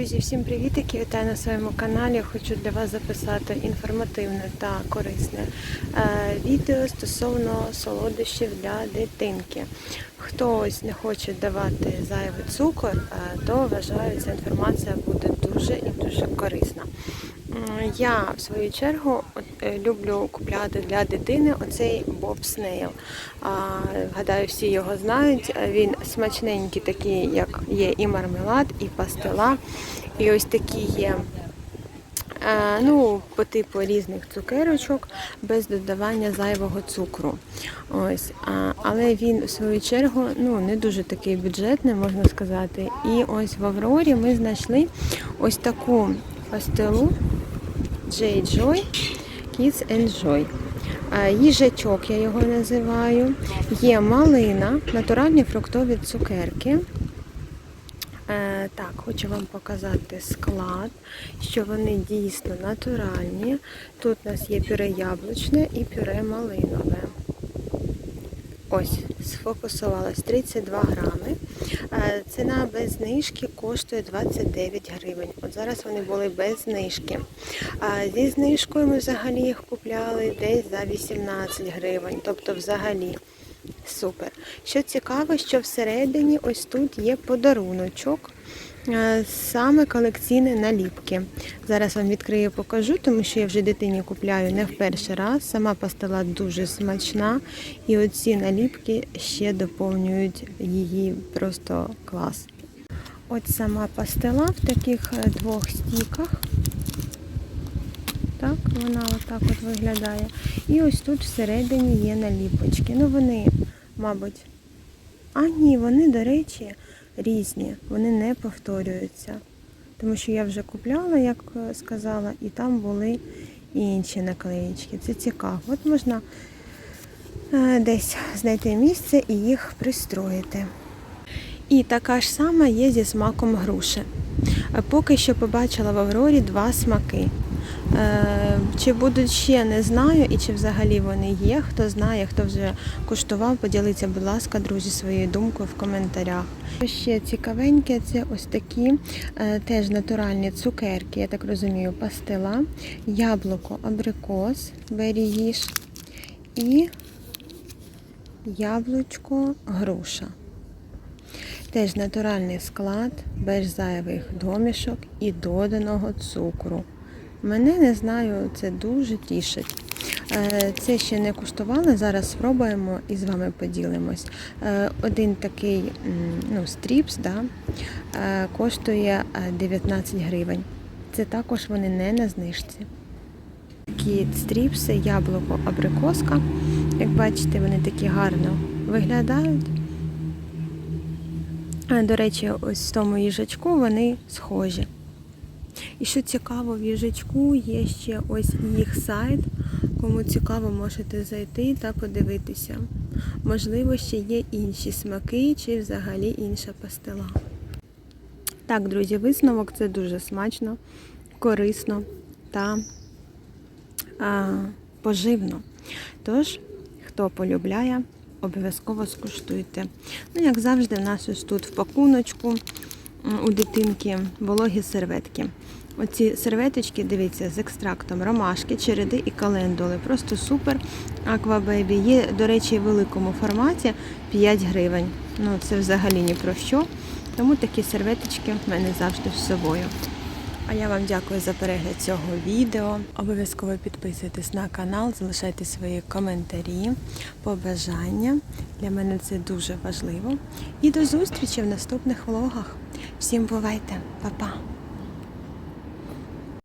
Друзі, всім привітики! Вітаю на своєму каналі. Хочу для вас записати інформативне та корисне е, відео стосовно солодощів для дитинки. Хтось не хоче давати зайвий цукор, е, то вважаю, ця інформація буде дуже і дуже корисна. Я в свою чергу е, люблю купляти для дитини оцей Боб Снейл. Гадаю, всі його знають. Е, Він смачненький, такий, як є і мармелад, і пастила. І ось такі є. е, Ну, по типу різних цукерочок без додавання зайвого цукру. Ось, але він в свою чергу ну, не дуже такий бюджетний, можна сказати. І ось в Аврорі ми знайшли ось таку пастилу J Joy Kids and Joy. Е, Їжачок я його називаю. Є малина, натуральні фруктові цукерки. Так, хочу вам показати склад, що вони дійсно натуральні. Тут у нас є пюре яблучне і пюре малинове. Ось, сфокусувалась 32 грами. Ціна без знижки коштує 29 гривень. От зараз вони були без знижки. А зі знижкою ми взагалі їх купляли десь за 18 гривень. Тобто взагалі супер. Що цікаво, що всередині ось тут є подаруночок. е, Саме колекційні наліпки. Зараз вам відкрию покажу, тому що я вже дитині купляю не в перший раз. Сама пастила дуже смачна. І оці наліпки ще доповнюють її просто клас. От сама пастила в таких е, двох стіках. Так, вона отак от виглядає. І ось тут всередині є наліпочки. Ну вони, мабуть. А ні, вони, до речі, різні, вони не повторюються. Тому що я вже купляла, як е, сказала, і там були інші наклеїчки. Це цікаво. От можна е, десь знайти місце і їх пристроїти. І така ж сама є зі смаком груші. Е, Поки що побачила в Аврорі два смаки. Е, Чи будуть ще, не знаю, і чи взагалі вони є. Хто знає, хто вже куштував, поділіться, будь ласка, друзі, своєю думкою в коментарях. Ще цікавеньке, це ось такі е, теж натуральні цукерки, я так розумію, пастила, яблуко, абрикос, берігіш і яблучко, груша. Теж натуральний склад, без зайвих домішок і доданого цукру. Мене не знаю, це дуже тішить. Е, Це ще не куштували, зараз спробуємо і з вами поділимось. Е, Один такий ну, стріпс да, е, коштує е, 19 гривень. Це також вони не на знижці. Такі стріпси, яблуко, абрикоска. Як бачите, вони такі гарно виглядають. До речі, ось в тому їжачку вони схожі. І що цікаво, в їжачку є ще ось їх сайт. Кому цікаво, можете зайти та подивитися. Можливо, ще є інші смаки чи взагалі інша пастила. Так, друзі, висновок це дуже смачно, корисно та а, поживно. Тож, хто полюбляє, обов'язково скуштуйте. Ну, як завжди, в нас ось тут в пакуночку у дитинки вологі серветки. Оці серветочки, дивіться, з екстрактом ромашки, череди і календули. Просто супер. Аквабейбі. Є, до речі, в великому форматі 5 гривень. Ну, це взагалі ні про що. Тому такі серветочки в мене завжди з собою. А я вам дякую за перегляд цього відео. Обов'язково підписуйтесь на канал, залишайте свої коментарі, побажання. Для мене це дуже важливо. І до зустрічі в наступних влогах. Всім бувайте, Па-па!